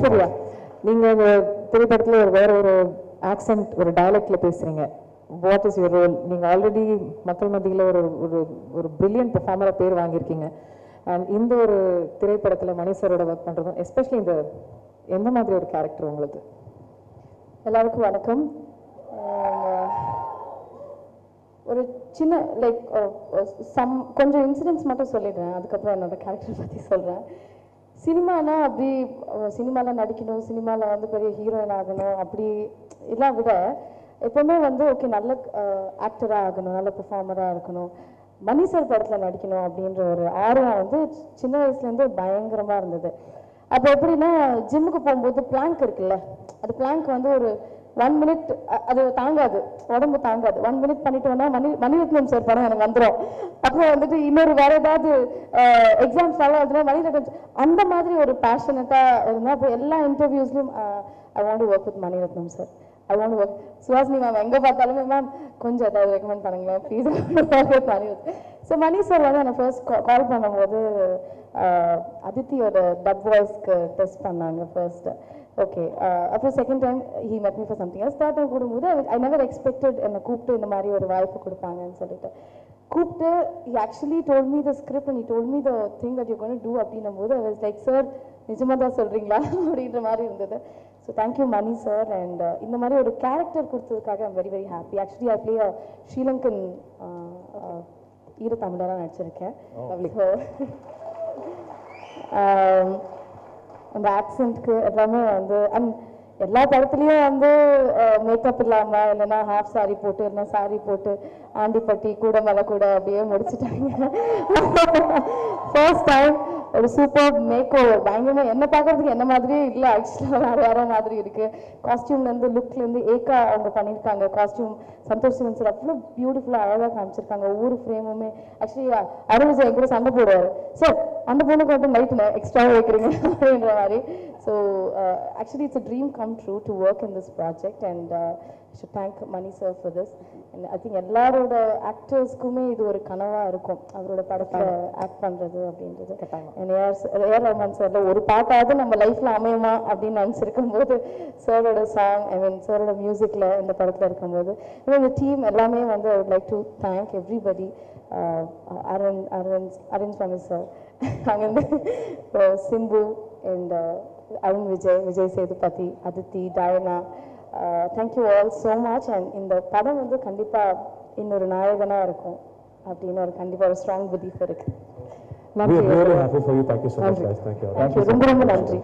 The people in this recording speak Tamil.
ஐஸ்வர்யா நீங்க திரைப்படத்துல ஒரு வேற ஒரு ஆக்சென்ட் ஒரு டயலக்ட்ல பேசுறீங்க. வாட் இஸ் யுவர் ரோல் நீங்க ஆல்ரெடி மக்கள் மத்தியில ஒரு ஒரு ஒரு பிரில்லியன்ட் பெர்ஃபார்மரா பேர் வாங்கியிருக்கீங்க. அண்ட் இந்த ஒரு திரைப்படத்துல மணி ஒர்க் பண்றதும் எஸ்பெஷலி இந்த எந்த மாதிரி ஒரு கேரக்டர் உங்களுக்கு? எல்லாருக்கும் வணக்கம். ஆஹ் ஒரு சின்ன லைக் சம் கொஞ்சம் இன்சிடென்ட்ஸ் மட்டும் சொல்லிடுறேன். அதுக்கப்புறம் என்னோட கேரக்டர் பற்றி சொல்கிறேன் சினிமானா அப்படி சினிமாவில் நடிக்கணும் சினிமாவில் வந்து பெரிய ஹீரோயின் ஆகணும் அப்படி எல்லாம் விட எப்போவுமே வந்து ஓகே நல்ல ஆக்டராக ஆகணும் நல்ல பெர்ஃபார்மராக இருக்கணும். மணி சார் படத்தில் நடிக்கணும் அப்படின்ற ஒரு ஆர்வம் வந்து சின்ன வயசுலேருந்து பயங்கரமாக இருந்தது. அப்போ எப்படின்னா ஜிம்முக்கு போகும்போது பிளாங்க் இருக்குல்ல அது பிளாங்க் வந்து ஒரு ஒன் மினிட் அது தாங்காது. உடம்பு தாங்காது. ஒன் மினிட் பண்ணிட்டு வந்தா மணி மணிரத்னம் சார் படம் எனக்கு வந்துடும் அப்புறம் வந்துட்டு இன்னொரு வேற ஏதாவது எக்ஸாம்ஸ் ஃபாலோ ஆகுதுன்னா மணிரத்னம் அந்த மாதிரி ஒரு பேஷனட்டாக இருந்தால் அப்புறம் எல்லா இன்டர்வியூஸ்லையும் I want work with Mani Ratnam sir I want work Suhasini ma'am எங்கே பார்த்தாலுமே மேம் கொஞ்சம் ஏதாவது ரெக்கமெண்ட் பண்ணுங்களேன். Please Mani so Mani sir வந்து என்னை ஃபர்ஸ்ட் கால் பண்ணும்போது அதித்தியோட டப் வாய்ஸ்க்கு டெஸ்ட் பண்ணாங்க ஃபர்ஸ்ட்டு ஓகே அப்புறம் second time he met me for something else. Third time கூடும்போது ஐ நெவர் எக்ஸ்பெக்டட் என்னை கூப்பிட்டு இந்த மாதிரி ஒரு வாய்ப்பு கொடுப்பாங்கன்னு சொல்லிட்டு. கூப்பிட்டு he actually told me the script நீ told me the thing that you you're too அப்படின்னும் போது ஐ வாஸ் லைக் சார் நிஜமாக தான் சொல்கிறீங்களா அப்படின்ற மாதிரி இருந்தது. So thank you Mani sir and இந்த மாதிரி ஒரு கேரக்டர் கொடுத்ததுக்காக I'm very very happy actually I play Sri Lankan ஈர தமிழராக நடிச்சிருக்கேன். ஆம், அந்த ஆக்சென்ட்க்கு எல்லாமே வந்து அண்ட் எல்லா படத்துலையும் வந்து மேக்கப் இல்லாம இல்லைன்னா ஹாஃப் சாரி போட்டு இல்லைன்னா சாரி போட்டு ஆண்டிப்பட்டி கூட மேல கூட அப்படியே முடிச்சிட்டாங்க. ஃபர்ஸ்ட் டைம் ஒரு சூப்பர் மேக் ஓவர் பயங்கரமா என்ன பார்க்கறதுக்கு என்ன மாதிரியே இல்லை ஆக்சுவலாக வேற வேற மாதிரி இருக்கு. காஸ்டியூம்ல இருந்து லுக்ல இருந்து ஏக்கா அவங்க பண்ணியிருக்காங்க. காஸ்டியூம் சந்தோஷ் சிவன் சார் அவ்வளோ பியூட்டிஃபுல்லாக அழகாக காமிச்சிருக்காங்க. ஒவ்வொரு ஃப்ரேமுமே ஆக்சுவலி அருள் என் கூட சண்டை போடுவார். சார் அந்த பொண்ணுக்கு வந்து நைட்டு எக்ஸ்ட்ரா வைக்கிறீங்க அப்படின்ற மாதிரி. So actually it's a dream come true to work in this project and should thank Mani sir for this and I think எல்லாரோட ஆக்டர்ஸ்க்குமே இது ஒரு கனவா இருக்கும் அவரோட படத்துல ஆக்ட் பண்றது அப்படின்றது. And ஏஆர் ஏஆர் ரஹ்மான் சார்ல ஒரு பாட்டாவது நம்ம லைஃப்ல அமையுமா அப்படின்னு நினச்சிருக்கும் போது சாரோட சாங் ஐ மீன் சாரோட மியூசிக்ல இந்த படத்துல இருக்கும்போது இந்த டீம் எல்லாமே வந்து I would like to thank everybody Arun Arun Arun Swami sir அங்கேருந்து சிம்பு இந்த uh, Arun Vijay Vijay Sethupathi Aditi Diana thank you all so much and இந்த படம் வந்து கண்டிப்பாக இன்னொரு நாயகனாக இருக்கும். அப்படின்னு ஒரு கண்டிப்பாக ஒரு ஸ்ட்ராங் பிலீஃப் இருக்கு. ரொம்ப ரொம்ப நன்றி.